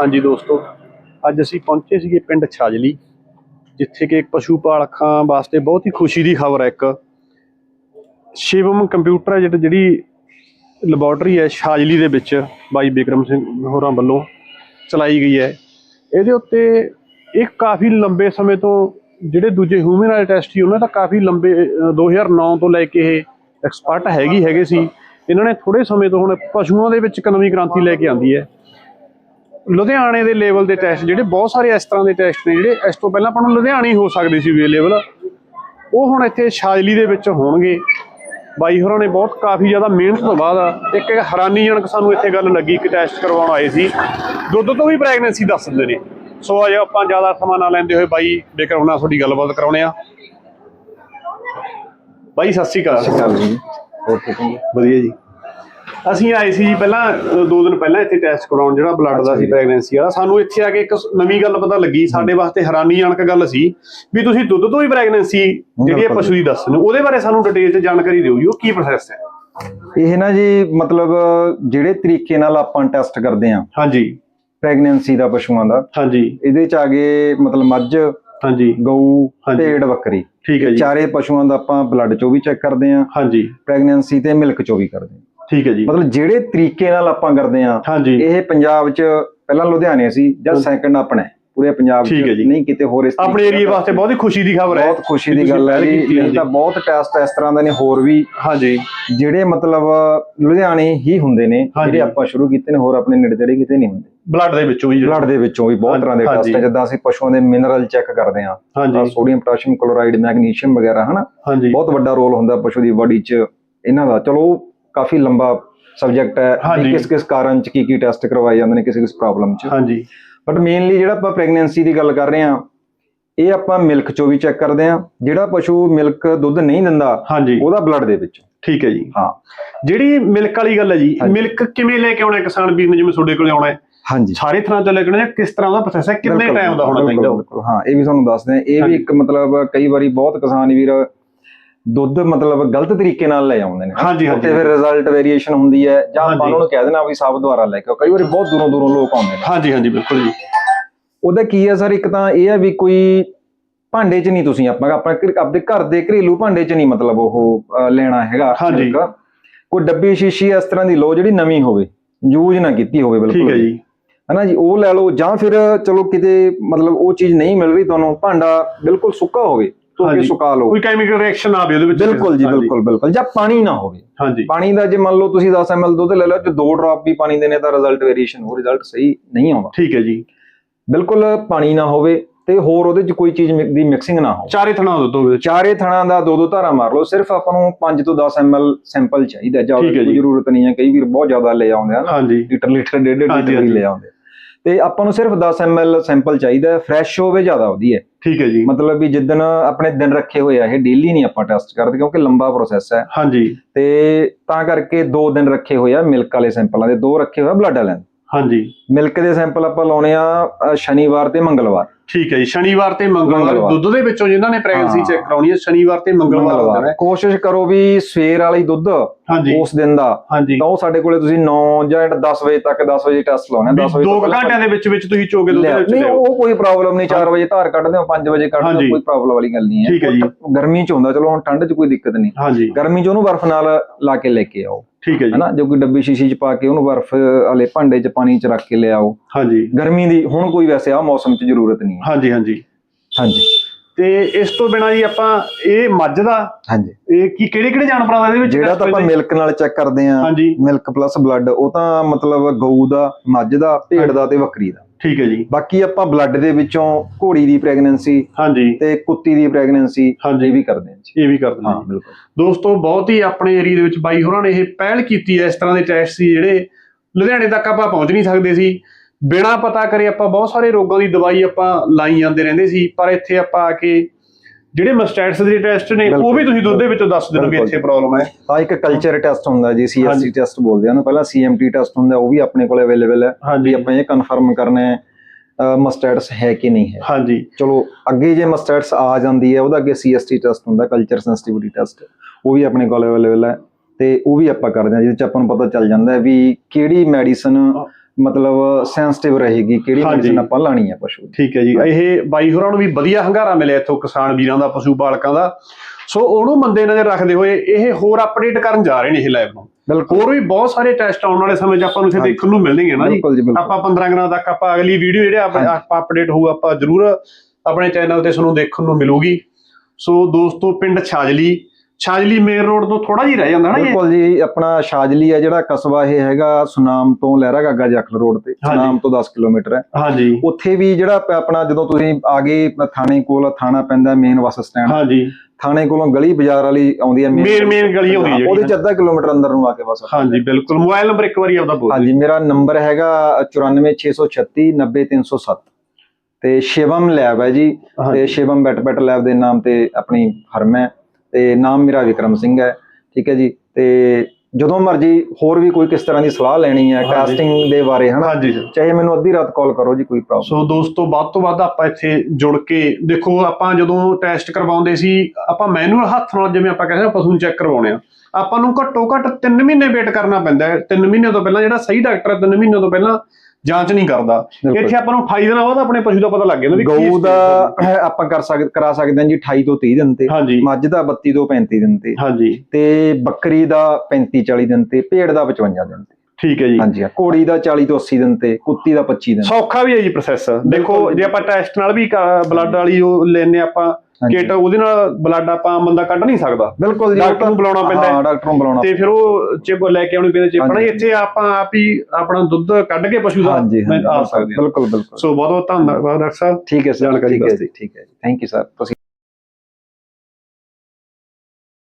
ਹਾਂਜੀ ਦੋਸਤੋ, ਅੱਜ ਅਸੀਂ ਪਹੁੰਚੇ ਸੀਗੇ ਪਿੰਡ ਛਾਜਲੀ, ਜਿੱਥੇ ਕਿ ਇੱਕ ਪਸ਼ੂ ਪਾਲਕਾਂ ਵਾਸਤੇ ਬਹੁਤ ਹੀ ਖੁਸ਼ੀ ਦੀ ਖਬਰ ਹੈ ਇੱਕ। ਸ਼ਿਵਮ ਕੰਪਿਊਟਰ ਹੈ ਜਿਹੜੀ- ਜਿਹੜੀ ਲੈਬੋਰਟਰੀ ਹੈ ਛਾਜਲੀ ਦੇ ਵਿੱਚ, ਬਾਈ ਬਿਕਰਮ ਸਿੰਘ ਹੋਰਾਂ ਵੱਲੋਂ ਚਲਾਈ ਗਈ ਹੈ। ਇਹਦੇ ਉੱਤੇ ਇਹ ਕਾਫੀ ਲੰਬੇ ਸਮੇਂ ਤੋਂ ਜਿਹੜੇ ਦੂਜੇ ਹਿਊਮਨ ਵਾਲੇ ਟੈਸਟ ਸੀ, ਉਹਨਾਂ ਦਾ ਕਾਫੀ ਲੰਬੇ, ਅਹ 2009 ਤੋਂ ਲੈ ਕੇ ਇਹ ਐਕਸਪਰਟ ਹੈਗੀ ਹੈਗੇ ਸੀ। ਇਹਨਾਂ ਨੇ ਥੋੜੇ ਸਮੇਂ ਤੋਂ ਹੁਣ ਪਸ਼ੂਆਂ ਦੇ ਵਿੱਚ ਇੱਕ ਨਵੀਂ ਕ੍ਰਾਂਤੀ ਲੈ ਕੇ ਆਂਦੀ ਹੈ। ਲੁਧਿਆਣੇ ਦੇ ਲੈਵਲ ਦੇ ਟੈਸਟ ਜਿਹੜੇ ਬਹੁਤ ਸਾਰੇ ਇਸ ਤਰ੍ਹਾਂ ਦੇ ਟੈਸਟ ਨੇ ਜਿਹੜੇ ਇਸ ਤੋਂ ਪਹਿਲਾਂ ਆਪਾਂ ਨੂੰ ਲੁਧਿਆਣੇ ਹੋ ਸਕਦੇ ਸੀ ਅਵੇਲੇਬਲ ਉਹ ਹੁਣ ਇੱਥੇ ਸ਼ਾਜਲੀ ਦੇ ਵਿੱਚ ਹੋਣਗੇ। ਬਾਈ ਹੋਰਾਂ ਨੇ ਬਹੁਤ ਕਾਫੀ ਜ਼ਿਆਦਾ ਮਿਹਨਤ ਤੋਂ ਬਾਅਦ ਇੱਕ ਇੱਕ ਹੈਰਾਨੀਜਨਕ ਸਾਨੂੰ ਇੱਥੇ ਗੱਲ ਲੱਗੀ ਕਿ ਟੈਸਟ ਕਰਵਾਉਣ ਆਏ ਸੀ। ਦੁੱਧ ਤੋਂ ਵੀ ਪ੍ਰੈਗਨੈਂਸੀ ਦੱਸ ਦਿੰਦੇ ਨੇ। ਸੋ ਅਜੇ ਆਪਾਂ ਜ਼ਿਆਦਾ ਸਮਾਂ ਨਾ ਲੈਂਦੇ ਹੋਏ ਬਾਈ ਬੇਕਰ ਨਾਲ ਤੁਹਾਡੀ ਗੱਲਬਾਤ ਕਰਾਉਣੇ ਆ। ਬਾਈ, ਸਤਿ ਸ਼੍ਰੀ ਅਕਾਲ। ਚੱਲ ਜੀ। ਹੋਰ ਠੀਕ ਹੈ? ਵਧੀਆ ਜੀ। ਅਸੀਂ ਆਏ ਸੀ ਜੀ ਪਹਿਲਾਂ ਅ, ਦੋ ਦਿਨ ਪਹਿਲਾਂ ਇੱਥੇ ਟੈਸਟ ਕਰਾਉਣ ਜਿਹੜਾ ਬਲੱਡ ਦਾ ਸੀ ਪ੍ਰੈਗਨੈਂਸੀ ਵਾਲਾ। ਸਾਨੂੰ ਇੱਥੇ ਆ ਕੇ ਇੱਕ ਸ- ਨਵੀਂ ਗੱਲ ਪਤਾ ਲੱਗੀ ਸਾਡੇ ਵਾਸਤੇ ਹੈਰਾਨੀਜਨਕ ਗੱਲ ਸੀ ਵੀ ਤੁਸੀਂ ਦੁੱਧ ਤੋਂ ਹੀ ਪ੍ਰੈਗਨੈਂਸੀ ਜਿਹੜੀ ਹੈ ਬਿਲਕੁਲ ਪਸ਼ੂ ਦੀ ਦੱਸ ਰਹੇ ਹੋ। ਉਹਦੇ ਬਾਰੇ ਸਾਨੂੰ ਡਿਟੇਲ 'ਚ ਜਾਣਕਾਰੀ ਦਿਓ ਜੀ ਉਹ ਕੀ ਪ੍ਰੋਸੈਸ ਹੈ? ਇਹ ਨਾ ਜੀ ਮਤਲਬ ਜਿਹੜੇ ਤਰੀਕੇ ਨਾਲ ਆਪਾਂ ਟੈਸਟ ਕਰਦੇ ਆਂ ਹਾਂਜੀ। ਪ੍ਰੈਗਨੈਂਸੀ ਦਾ ਪਸ਼ੂਆਂ ਦਾ ਹਾਂਜੀ। ਇਹਦੇ ਚ ਆ ਗਏ ਮਤਲਬ ਮੱਝ ਹਾਂਜੀ। ਗਊ ਹਾਂਜੀ। ਭੇਡ ਬੱਕਰੀ। ਠੀਕ ਹੈ ਜੀ। ਚਾਰੇ ਪਸ਼ੂਆਂ ਦਾ ਆਪਾਂ ਬਲੱਡ ਚੋਂ ਵੀ ਚੈੱਕ ਕਰਦੇ ਆਂ ਹਾਂਜੀ। ਪ੍ਰੈਗਨੈਂਸੀ ਤੇ ਮਿਲਕ ਚੋਂ ਵੀ ਕਰਦੇ ਆਂ ਠੀਕ ਹੈ ਜੀ। ਮਤਲਬ ਜਿਹੜੇ ਤਰੀਕੇ ਨਾਲ ਆਪਾਂ ਕਰਦੇ ਆਂ ਇਹ ਪੰਜਾਬ ਚ ਪਹਿਲਾਂ ਲੁਧਿਆਣੇ ਸੀ ਜਾਂ ਸੈਕੰਡ ਆਪਣਾ ਹੈ, ਪੂਰੇ ਪੰਜਾਬ ਹੈ। ਚ ਨਹੀਂ ਕਿਤੇ ਹੋਰ ਇਸ ਆਪਣੇ ਏਰੀਆ ਵਾਸਤੇ ਬਹੁਤ ਹੀ ਖੁਸ਼ੀ ਦੀ ਖਬਰ ਹੈ। ਬਹੁਤ ਖੁਸ਼ੀ ਦੀ ਗੱਲ ਹੈ ਜੀ। ਤਾਂ ਬਹੁਤ ਟੈਸਟ ਇਸ ਤਰ੍ਹਾਂ ਦੇ ਨੇ ਹੋਰ ਵੀ ਹਾਂਜੀ। ਜਿਹੜੇ ਮਤਲਬ ਲੁਧਿਆਣੇ ਹੀ ਹੁੰਦੇ ਨੇ। ਜਿਹੜੇ ਆਪਾਂ ਸ਼ੁਰੂ ਕੀਤੇ ਨੇ ਹੋਰ ਆਪਣੇ ਨੇੜੇ ਤੇੜੇ ਕਿਤੇ ਨਹੀਂ ਹੁੰਦੇ। ਬਲੱਡ ਦੇ ਵਿੱਚੋਂ ਵੀ ਬਲੱਡ ਦੇ ਵਿੱਚੋਂ ਵੀ ਬਹੁਤ ਤਰ੍ਹਾਂ ਦੇ। ਟੈਸਟ ਜਿੱਦਾਂ ਅਸੀਂ ਪਸ਼ੂਆਂ ਦੇ ਮਿਨਰਲ ਚੈੱਕ ਕਰਦੇ ਹਾਂ। ਹਾਂਜੀ। ਸੋਡੀਅਮ ਪੋਟਾਸ਼ੀਅਮ ਕਲੋਰਾਈਡ ਮੈਗਨੀਸ਼ੀਅਮ ਵਗੈਰਾ ਹਨਾ? ਬਹੁਤ ਵੱਡਾ ਰੋਲ ਹੁੰਦਾ ਪਸ਼ੂ ਦੀ ਬਾਡੀ 'ਚ ਇਹਨਾਂ ਦਾ। ਚਲੋ ਕਾਫੀ ਲੰਬਾ ਸਬਜੈਕਟ ਹੈ ਹਾਂਜੀ। ਕਿਸ ਕਿਸ ਕਾਰਨ 'ਚ ਕੀ ਕੀ ਟੈਸਟ ਕਰਵਾਏ ਜਾਂਦੇ ਨੇ ਕਿਸੇ ਕਿਸ ਪ੍ਰੋਬਲਮ 'ਚ। ਹਾਂਜੀ। ਬਟ ਮੇਨਲੀ ਜਿਹੜਾ ਆਪਾਂ ਪ੍ਰੈਗਨੈਂਸੀ ਦੀ ਗੱਲ ਕਰ ਰਹੇ ਹਾਂ ਇਹ ਆਪਾਂ ਮਿਲਕ ਚੋਂ ਵੀ ਚੈੱਕ ਕਰਦੇ ਹਾਂ ਜਿਹੜਾ ਪਸ਼ੂ ਮਿਲਕ ਦੁੱਧ ਨਹੀਂ ਦਿੰਦਾ ਹਾਂਜੀ। ਉਹਦਾ ਬਲੱਡ ਦੇ ਵਿੱਚ। ਠੀਕ ਹੈ ਜੀ। ਹਾਂ। ਜਿਹੜੀ ਮਿਲਕ ਵਾਲੀ ਗੱਲ ਹੈ ਜੀ ਹਾਂਜੀ। ਮਿਲਕ ਕਿਵੇਂ ਲੈ ਕੇ ਆਉਣਾ ਹੈ ਕਿਸਾਨ ਵੀਰ ਨੇ ਜਿਵੇਂ ਤੁਹਾਡੇ ਕੋਲੇ ਆਉਣਾ ਹੈ? ਹਾਂਜੀ। ਸਾਰੇ ਤਰ੍ਹਾਂ ਤੋਂ ਲੈ ਕੇ ਆਉਣਾ ਹੈ ਕਿਸ ਤਰ੍ਹਾਂ ਦਾ ਪ੍ਰੋਸੈਸ ਹੈ ਕਿੰਨੇ ਬਿਲਕੁਲ, ਟਾਈਮ ਦਾ ਹੋਣਾ ਬਿਲਕੁਲ, ਚਾਹੀਦਾ? ਬਿਲਕੁਲ, ਹਾਂ ਇਹ ਵੀ ਤੁਹਾਨੂੰ ਦੱਸਦੇ ਆ ਇਹ ਹਾਂਜੀ। ਵੀ ਇੱਕ ਮਤਲਬ ਕਈ ਵਾਰੀ ਬਹੁਤ ਕਿਸਾਨ ਵੀਰ ਦੁੱਧ ਮਤਲਬ ਗਲਤ ਤਰੀਕੇ ਨਾਲ ਲੈ ਆਉਂਦੇ ਨੇ ਹਾਂਜੀ, ਹਾਂਜੀ। ਤੇ ਫਿਰ ਰਿਜ਼ਲਟ ਵੇਰੀਏਸ਼ਨ ਹੁੰਦੀ ਹੈ ਜਾਂ ਆਪਾਂ। ਉਹਨਾਂ ਨੂੰ ਕਹਿ ਦੇਣਾ ਵੀ ਸਾਬ ਦੁਆਰਾ ਲੈ ਕੇ ਕਈ ਵਾਰੀ ਬਹੁਤ ਦੂਰੋਂ ਦੂਰੋਂ ਲੋਕ ਆਉਂਦੇ ਨੇ। ਹਾਂਜੀ ਹਾਂਜੀ ਬਿਲਕੁਲ ਜੀ। ਉਹਦਾ ਕੀ ਹੈ ਸਰ ਇੱਕ ਤਾਂ ਇਹ ਹੈ ਵੀ ਕੋਈ ਭਾਂਡੇ 'ਚ ਨਹੀਂ ਤੁਸੀਂ ਆਪਾਂ ਆਪਣਾ ਘਰ- ਦੇ ਘਰੇਲੂ ਭਾਂਡੇ 'ਚ ਨਹੀਂ ਮਤਲਬ ਉਹ ਲੈਣਾ ਹੈਗਾ। ਹਾਂਜੀ। ਕੋਈ ਡੱਬੀ ਸ਼ੀਸ਼ੀ ਇਸ ਤਰ੍ਹਾਂ ਦੀ ਲਓ ਜਿਹੜੀ ਨਵੀਂ ਹੋਵੇ ਯੂਜ਼ ਨਾ ਕੀਤੀ ਹੋਵੇ ਬਿਲਕੁਲ ਠੀਕ ਹੈ ਜੀ। ਹਨਾ ਜੀ ਉਹ ਲੈ ਲਓ ਜਾਂ ਫਿਰ ਚਲੋ ਕਿਤੇ ਮਤਲਬ ਉਹ ਚੀਜ਼ ਨਹੀਂ ਮਿਲ ਰਹੀ ਤੁਹਾਨੂੰ ਭਾਂਡਾ ਬਿਲਕੁਲ ਸੁੱਕਾ ਹੋਵੇ। ਧੋ ਕੇ। ਸੁਕਾ ਲਓ। ਕੋਈ ਕੈਮੀਕਲ ਰਿਐਕਸ਼ਨ ਨਾ ਆਵੇ ਉਹਦੇ ਵਿੱਚ। ਬਿਲਕੁਲ ਜੀ ਬਿਲਕੁਲ ਬਿਲਕੁਲ। ਜਾਂ ਪਾਣੀ ਨਾ ਹੋਵੇ। ਹਾਂਜੀ। ਪਾਣੀ ਦਾ ਜੇ ਮੰਨ ਲਓ ਤੁਸੀਂ 10 ml ਦੁੱਧ ਲੈ ਲਓ ਤੇ ਦੋ ਡ੍ਰੌਪ ਵੀ ਪਾਣੀ ਦੇ ਨੇ ਤਾਂ ਰਿਜ਼ਲਟ ਵੇਰੀਏਸ਼ਨ ਹੋ ਰਿਜ਼ਲਟ ਸਹੀ ਨਹੀਂ ਆਉਂਦਾ। ਠੀਕ ਹੈ ਜੀ। ਬਿਲਕੁਲ ਪਾਣੀ ਨਾ ਹੋਵੇ ਤੇ ਹੋਰ ਉਹਦੇ 'ਚ ਕੋਈ ਚੀਜ਼ ਦੀ ਮਿਕਸਿੰਗ ਨਾ ਹੋਵੇ। ਚਾਰੇ ਥਣਾ ਦੁੱਧ ਹੋਵੇ ਚਾਰੇ ਥਣਾਂ ਦਾ ਦੋ ਦੋ ਧਾਰਾ ਮਾਰ ਲਓ ਸਿਰਫ ਆਪਾਂ ਨੂੰ 5 ਤੋਂ 10 ml ਸੈਂਪਲ ਚਾਹੀਦਾ। ਜਾਂ ਹੈ ਕੋਈ ਜੀ। ਜ਼ਰੂਰਤ ਨਹੀਂ ਹੈ ਕਈ ਵੀਰ ਬਹੁਤ ਜ਼ਿਆਦਾ ਲੈ ਆਉਂਦੇ ਆ ਲੀਟਰ ਲੀਟਰ ਡੇਢ ਡੇਢ ਲੀਟਰ। ਲੈ ਆਉਂਦੇ ਤੇ ਆਪਾਂ ਨੂੰ ਸਿਰਫ 10 ml ਸੈਂਪਲ ਚਾਹੀਦਾ ਹੈ ਫਰੈਸ਼ ਹੋਵੇ ਜ਼ਿਆਦਾ ਵਧੀਆ ਠੀਕ ਹੈ ਜੀ। ਮਤਲਬ ਵੀ ਜਿੱਦਣ ਆਪਣੇ ਦਿਨ ਰੱਖੇ ਹੋਏ ਆ ਇਹ ਡੇਲੀ ਨਹੀਂ ਆਪਾਂ ਟੈਸਟ ਕਰਦੇ ਕਿਉਂਕਿ ਲੰਬਾ ਪ੍ਰੋਸੈਸ ਹੈ। ਹਾਂਜੀ। ਤੇ ਤਾਂ ਕਰਕੇ ਦੋ ਦਿਨ ਰੱਖੇ ਹੋਏ ਆ ਮਿਲਕ ਵਾਲੇ ਸੈਂਪਲਾਂ ਦੇ ਦੋ ਰੱਖੇ ਹੋਏ ਆ ਬਲੱਡ ਵਾਲਿਆਂ ਹਾਂਜੀ। ਮਿਲਕ ਦੇ ਸੈਂਪਲ ਆਪਾਂ ਲਾਉਣੇ ਆ ਸ਼ਨੀਵਾਰ ਤੇ ਮੰਗਲਵਾਰ। ਠੀਕ ਹੈ ਜੀ ਸ਼ਨੀਵਾਰ ਤੇ ਮੰਗਲਵਾਰ। ਮੰਗਲਵਾਰ। ਦੁੱਧ ਦੇ ਵਿੱਚੋਂ ਜਿਨ੍ਹਾਂ ਨੇ ਪ੍ਰੈਗਨੈਂਸੀ ਹਾਂ। ਚੈੱਕ ਕਰਾਉਣੀ ਹੈ ਸ਼ਨੀਵਾਰ ਤੇ ਮੰਗਲਵਾਰ ਹੁੰਦਾ ਹੈ। ਕੋਸ਼ਿਸ਼ ਕਰੋ ਵੀ ਸਵੇਰ ਵਾਲੀ ਦੁੱਧ ਹਾਂਜੀ। ਉਸ ਦਿਨ ਦਾ ਹਾਂਜੀ। ਤਾਂ ਉਹ ਸਾਡੇ ਕੋਲੇ ਤੁਸੀਂ 9 ਜਾਂ 10 ਵਜੇ ਤੱਕ 10 ਵਜੇ ਟੈਸਟ ਲਾਉਣੇ 10 ਵਜੇ ਦੋ ਤੋਂ ਕੁ ਪਹਿਲਾਂ ਘੰਟਿਆਂ ਦੇ ਵਿੱਚ ਵਿੱਚ ਤੁਸੀਂ ਚੋਗੇ ਦੁੱਧ ਦੇ ਲਿਆਓ। ਵਿੱਚ ਨਹੀਂ ਲਿਆਓ। ਉਹ ਕੋਈ ਪ੍ਰੋਬਲਮ ਨਹੀਂ 4 ਵਜੇ ਧਾਰ ਕੱਢਦੇ ਹੋ 5 ਵਜੇ ਕੱਢਦੇ ਹਾਂਜੀ। ਹੋ ਕੋਈ ਪ੍ਰੋਬਲਮ ਵਾਲੀ ਗੱਲ ਨਹੀਂ ਹੈ। ਠੀਕ ਹੈ ਜੀ। ਉਹ ਗਰਮੀ ਚ ਹੁੰਦਾ ਚਲੋ ਹੁਣ ਠੰਡ ਚ ਕੋਈ ਦਿੱਕਤ ਨਹੀਂ। ਹਾਂਜੀ। ਗਰਮੀ ਚ ਉਹਨੂੰ ਬਰਫ਼ ਨਾਲ ਲਾ ਕੇ ਲੈ ਕੇ ਆਓ। ਠੀਕ ਹੈ ਜੀ। ਹਨਾ ਜੋ ਕੋਈ ਡੱਬੀ ਸ਼ੀਸ਼ੀ ਚ ਪਾ ਕੇ ਉਹਨੂੰ ਬਰਫ਼ ਵਾਲੇ ਭਾਂਡੇ ਚ ਪਾਣੀ ਚ ਰੱਖ ਕੇ ਲਿਆਓ ਹਾਂਜੀ। ਗਰਮੀ ਦੀ ਹੁਣ ਕੋਈ ਵੈਸੇ ਆ ਮੌਸਮ ਚ ਜ਼ਰੂਰਤ ਨਹੀਂ ਹਾਂਜੀ ਹਾਂਜੀ। ਹਾਂਜੀ। ਤੇ ਇਸ ਤੋਂ ਬਿਨਾ ਜੀ ਆਪਾਂ ਇਹ ਮੱਝ ਦਾ ਹਾਂਜੀ। ਇਹ ਕੀ ਕਿਹੜੇ ਕਿਹੜੇ ਜਾਨਵਰਾਂ ਦਾ ਇਹਦੇ ਵਿੱਚ ਜਿਹੜਾ ਤਾਂ ਆਪਾਂ? ਮਿਲਕ ਨਾਲ ਚੈੱਕ ਕਰਦੇ ਆਂ ਮਿਲਕ ਪਲੱਸ ਬਲੱਡ ਉਹ ਤਾਂ ਮਤਲਬ ਗਊ ਦਾ ਮੱਝ ਦਾ ਭੇਡ ਦਾ ਤੇ ਬੱਕਰੀ ਦਾ। ਠੀਕ ਹੈ ਜੀ। ਬਾਕੀ ਆਪਾਂ ਬਲੱਡ ਦੇ ਵਿੱਚੋਂ ਘੋੜੀ ਦੀ ਪ੍ਰੈਗਨੈਂਸੀ ਹਾਂਜੀ। ਤੇ ਕੁੱਤੀ ਦੀ ਪ੍ਰੈਗਨੈਂਸੀ ਹਾਂਜੀ। ਇਹ ਵੀ ਕਰਦੇ ਹਾਂ ਜੀ। ਇਹ ਵੀ ਕਰ ਦਿੰਦੇ ਹਾਂ। ਬਿਲਕੁਲ। ਦੋਸਤੋ ਬਹੁਤ ਹੀ ਆਪਣੇ ਏਰੀਆ ਦੇ ਵਿੱਚ ਬਾਈ ਹੋਰਾਂ ਨੇ ਇਹ ਪਹਿਲ ਕੀਤੀ ਹੈ ਇਸ ਤਰ੍ਹਾਂ ਦੇ ਟੈਸਟ ਸੀ ਜਿਹੜੇ ਲੁਧਿਆਣੇ ਤੱਕ ਆਪਾਂ ਪਹੁੰਚ ਨਹੀਂ ਸਕਦੇ ਸੀ। ਬਿਨਾ ਪਤਾ ਕਰੇ ਆਪਾਂ ਬਹੁਤ ਸਾਰੇ ਰੋਗਾਂ ਦੀ ਦਵਾਈ ਆਪਾਂ ਲਾਈ ਜਾਂਦੇ ਰਹਿੰਦੇ ਸੀ ਪਰ ਇੱਥੇ ਆਪਾਂ ਆ ਕੇ ਜਿਹੜੇ ਮਸਟੈਟਸ ਦੇ ਟੈਸਟ ਨੇ ਉਹ ਵੀ ਤੁਸੀਂ ਦੁੱਧ ਦੇ ਵਿੱਚੋਂ ਦੱਸ ਦਿਓ ਵੀ। ਇੱਥੇ ਪ੍ਰੋਬਲਮ ਹੈ। ਆ ਇੱਕ ਕਲਚਰ ਟੈਸਟ ਹੁੰਦਾ ਜੀ। ਸੀਐਸਸੀ ਟੈਸਟ ਬੋਲਦੇ ਆ ਉਹਨੂੰ। ਪਹਿਲਾਂ ਸੀਐਮਟੀ ਟੈਸਟ ਹੁੰਦਾ ਉਹ ਵੀ ਆਪਣੇ ਕੋਲ ਅਵੇਲੇਬਲ ਹੈ। ਵੀ ਆਪਾਂ ਇਹ ਕਨਫਰਮ ਕਰਨਾ ਹੈ ਮਸਟੈਟਸ ਹੈ ਕਿ ਨਹੀਂ ਹੈ। ਹਾਂਜੀ। ਚਲੋ ਅੱਗੇ ਜੇ ਮਸਟੈਟਸ ਆ ਜਾਂਦੀ ਹੈ ਉਹਦਾ ਅੱਗੇ ਸੀਐਸਟੀ ਟੈਸਟ ਹੁੰਦਾ ਕਲਚਰ ਸੈਂਸਿਟੀਵਿਟੀ ਟੈਸਟ ਉਹ ਵੀ ਆਪਣੇ ਕੋਲ ਅਵੇਲੇਬਲ ਹੈ। ਤੇ ਉਹ ਵੀ ਆਪਾਂ ਕਰਦੇ ਹਾਂ ਜਿਹਦੇ ਚ ਆਪਾਂ ਨੂੰ ਪਤਾ ਚੱਲ ਜਾਂਦਾ ਹੈ ਵੀ ਕਿਹੜੀ ਮੈਡੀਸਨ ਮਤਲਬ ਸੈਂਸਿਟਿਵ ਰਹੇਗੀ ਕਿਹੜੀ ਹਾਂਜੀ। ਮੈਡੀਸਿਨ ਆਪਾਂ ਲਾਣੀ ਹੈ ਪਸ਼ੂ ਦੀ। ਠੀਕ ਹੈ ਜੀ। ਇਹ ਬਾਈ ਹੋਰਾਂ ਨੂੰ ਵੀ ਵਧੀਆ ਹੰਗਾਰਾ ਮਿਲਿਆ ਇੱਥੋਂ ਕਿਸਾਨ ਵੀਰਾਂ ਦਾ ਪਸ਼ੂ ਪਾਲਕਾਂ ਦਾ। ਸੋ ਉਹਨੂੰ ਮੰਦੇ ਨਜ਼ਰ ਰੱਖਦੇ ਹੋਏ ਇਹ ਹੋਰ ਅਪਡੇਟ ਕਰਨ ਜਾ ਰਹੇ ਨੇ ਇਹ ਲੈਬ ਨੂੰ। ਬਿਲਕੁਲ। ਹੋਰ ਵੀ ਬਹੁਤ ਸਾਰੇ ਟੈਸਟ ਆਉਣ ਵਾਲੇ ਸਮੇਂ 'ਚ ਆਪਾਂ ਨੂੰ ਇੱਥੇ ਹਾਂਜੀ। ਦੇਖਣ ਨੂੰ ਮਿਲਣਗੇ ਨਾ ਜੀ। ਬਿਲਕੁਲ ਜੀ ਬਿਲਕੁਲ। ਆਪਾਂ 15 ਦਿਨਾਂ ਤੱਕ ਆਪਾਂ ਅਗਲੀ ਵੀਡੀਓ ਜਿਹੜੇ ਆਪਾਂ ਹਾਂਜੀ। ਆਪਾਂ ਅਪਡੇਟ ਹੋਊ ਆਪਾਂ ਜ਼ਰੂਰ ਆਪਣੇ ਚੈਨਲ ਤੇ ਤੁਹਾਨੂੰ ਦੇਖਣ ਨੂੰ ਮਿਲੂਗੀ। ਸੋ ਦੋਸਤੋ ਪਿੰਡ ਛਾਜਲੀ ਛਾਜਲੀ ਮੇਨ ਰੋਡ ਤੋਂ ਥੋੜਾ ਜਿਹਾ ਰਹਿ ਜਾਂਦਾ ਨਾ ਇਹ। ਬਿਲਕੁਲ ਜੀ ਆਪਣਾ ਸ਼ਾਜਲੀ ਹੈ ਜਿਹੜਾ ਕਸਬਾ ਇਹ ਹੈਗਾ ਸੁਨਾਮ ਤੋਂ ਲਹਿਰਾ ਗਾਗਾ ਜਖਲ ਰੋਡ ਤੇ। ਸੁਨਾਮ ਤੋਂ 10 ਕਿਲੋਮੀਟਰ ਹੈ। ਹਾਂਜੀ। ਉੱਥੇ ਵੀ ਜਿਹੜਾ ਆਪਣਾ ਜਦੋਂ ਤੁਸੀਂ ਆਗੇ ਥਾਣੇ ਕੋਲ ਥਾਣਾ ਪੈਂਦਾ ਮੇਨ ਬੱਸ ਸਟੈਂਡ ਹਾਂਜੀ। ਥਾਣੇ ਕੋਲੋਂ ਗਲੀ ਬਾਜ਼ਾਰ ਵਾਲੀ ਆਉਂਦੀ ਹੈ ਮੇਨ ਮੇਨ ਗਲੀ ਆਉਂਦੀ ਹੈ ਉਹਦੇ ਚ ਅੱਧਾ ਕਿਲੋਮੀਟਰ ਅੰਦਰ ਨੂੰ ਆ ਕੇ ਬਸ ਹਾਂਜੀ ਬਿਲਕੁਲ। ਮੋਬਾਈਲ ਨੰਬਰ ਇੱਕ ਵਾਰੀ ਆਪਦਾ ਬੋਲ ਹਾਂਜੀ ਮੇਰਾ ਨੰਬਰ ਹੈਗਾ 94636 90307 ਤੇ ਸ਼ਿਵਮ ਲੈਬ ਹੈ ਜੀ। ਤੇ ਸ਼ਿਵਮ ਬੈਟ ਬੈਟ ਲੈਬ ਦੇ ਨਾਮ ਤੇ ਆਪਣੀ ਫਰਮ ਹੈ। ਤੇ ਨਾਮ ਮੇਰਾ ਵਿਕਰਮ ਸਿੰਘ ਹੈ ਠੀਕ ਹੈ ਜੀ। ਤੇ ਜਦੋਂ ਮਰਜ਼ੀ ਹੋਰ ਵੀ ਕੋਈ ਕਿਸ ਤਰ੍ਹਾਂ ਦੀ ਸਲਾਹ ਲੈਣੀ ਹੈ। ਕਾਸਟਿੰਗ ਦੇ ਬਾਰੇ ਹਨਾ? ਹਾਂਜੀ ਸਰ ਚਾਹੇ ਮੈਨੂੰ ਅੱਧੀ ਰਾਤ ਕਾਲ ਕਰੋ ਜੀ ਕੋਈ ਪ੍ਰੋਬਲਮ ਸੋ ਦੋਸਤੋ ਵੱਧ ਤੋਂ ਵੱਧ ਆਪਾਂ ਇੱਥੇ ਜੁੜ ਕੇ ਦੇਖੋ ਆਪਾਂ ਜਦੋਂ ਟੈਸਟ ਕਰਵਾਉਂਦੇ ਸੀ ਆਪਾਂ ਮੈਨੂਅਲ ਹੱਥ ਨਾਲ ਜਿਵੇਂ ਆਪਾਂ ਕਹਿੰਦੇ ਆ ਪਸ਼ੂ ਨੂੰ ਚੈੱਕ ਕਰਵਾਉਣੇ ਆ ਆਪਾਂ ਨੂੰ ਘੱਟੋ ਘੱਟ 3 ਮਹੀਨੇ ਵੇਟ ਕਰਨਾ ਪੈਂਦਾ ਹੈ। 3 ਮਹੀਨੇ ਤੋਂ ਪਹਿਲਾਂ ਜਿਹੜਾ ਸਹੀ ਡਾਕਟਰ ਹੈ 3 ਮਹੀਨੇ ਤੋਂ ਪਹਿਲਾਂ ਜਾਂਚ ਨਹੀਂ ਕਰਦਾ। ਇੱਥੇ ਆਪਾਂ ਨੂੰ 28 ਦਿਨਾਂ ਬਾਅਦ ਆਪਣੇ ਪਸ਼ੂ ਦਾ ਪਤਾ ਲੱਗ ਜਾਂਦਾ ਵੀ ਗਊ ਦਾ। ਆਪਾਂ ਕਰ ਸਕਦੇ ਕਰਾ ਸਕਦੇ ਹਾਂ ਜੀ 28 ਤੋਂ 30 ਦਿਨ ਤੇ। ਮੱਝ ਦਾ 32 ਤੋਂ 35 ਦਿਨ ਤੇ। ਹਾਂਜੀ। ਤੇ ਬੱਕਰੀ ਦਾ 35 40 ਦਿਨ ਤੇ ਭੇਡ ਦਾ 55 ਦਿਨ ਤੇ। ਠੀਕ ਹੈ ਜੀ। ਹਾਂਜੀ ਘੋੜੀ ਦਾ 40 ਤੋਂ 80 ਦਿਨ ਤੇ ਕੁੱਤੀ ਦਾ 25 ਦਿਨ ਸੌਖਾ ਵੀ ਹੈ ਜੀ ਪ੍ਰੋਸੈਸ ਦੇਖੋ। ਜੇ। ਆਪਾਂ ਟੈਸਟ ਨਾਲ ਵੀ ਬਲੱਡ ਵਾਲੀ ਉਹ ਲੈਨੇ ਆਪਾਂ। ਕਿਟ ਉਹਦੇ ਨਾਲ ਬਲੱਡ ਆਪਾਂ ਬੰਦਾ ਕੱਢ ਨਹੀਂ ਸਕਦਾ। ਬਿਲਕੁਲ ਜੀ ਡਾਕਟਰ ਨੂੰ ਬੁਲਾਉਣਾ ਪੈਂਦਾ ਹੈ। ਡਾਕਟਰ ਨੂੰ ਬੁਲਾਉਣਾ ਤੇ ਫਿਰ ਉਹ ਚਿਪ ਲੈ ਕੇ ਆਉਣੀ ਪੈਂਦੀ ਚਿਪ। ਨਾ ਹਾਂਜੀ। ਇੱਥੇ ਆਪਾਂ ਆਪ ਹੀ ਆਪਣਾ ਦੁੱਧ ਕੱਢ ਕੇ ਪਸ਼ੂ ਦਾ ਮੈਂ ਆ ਸਕਦੇ ਹਾਂ। ਬਿਲਕੁਲ। ਬਿਲਕੁਲ ਸੋ ਬਹੁਤ ਬਹੁਤ ਧੰਨਵਾਦ ਡਾਕਟਰ ਸਾਹਿਬ। ਠੀਕ ਹੈ ਸਰ ਜਾਣਕਾਰੀ ਵਾਸਤੇ। ਠੀਕ ਹੈ ਜੀ। Thank you sir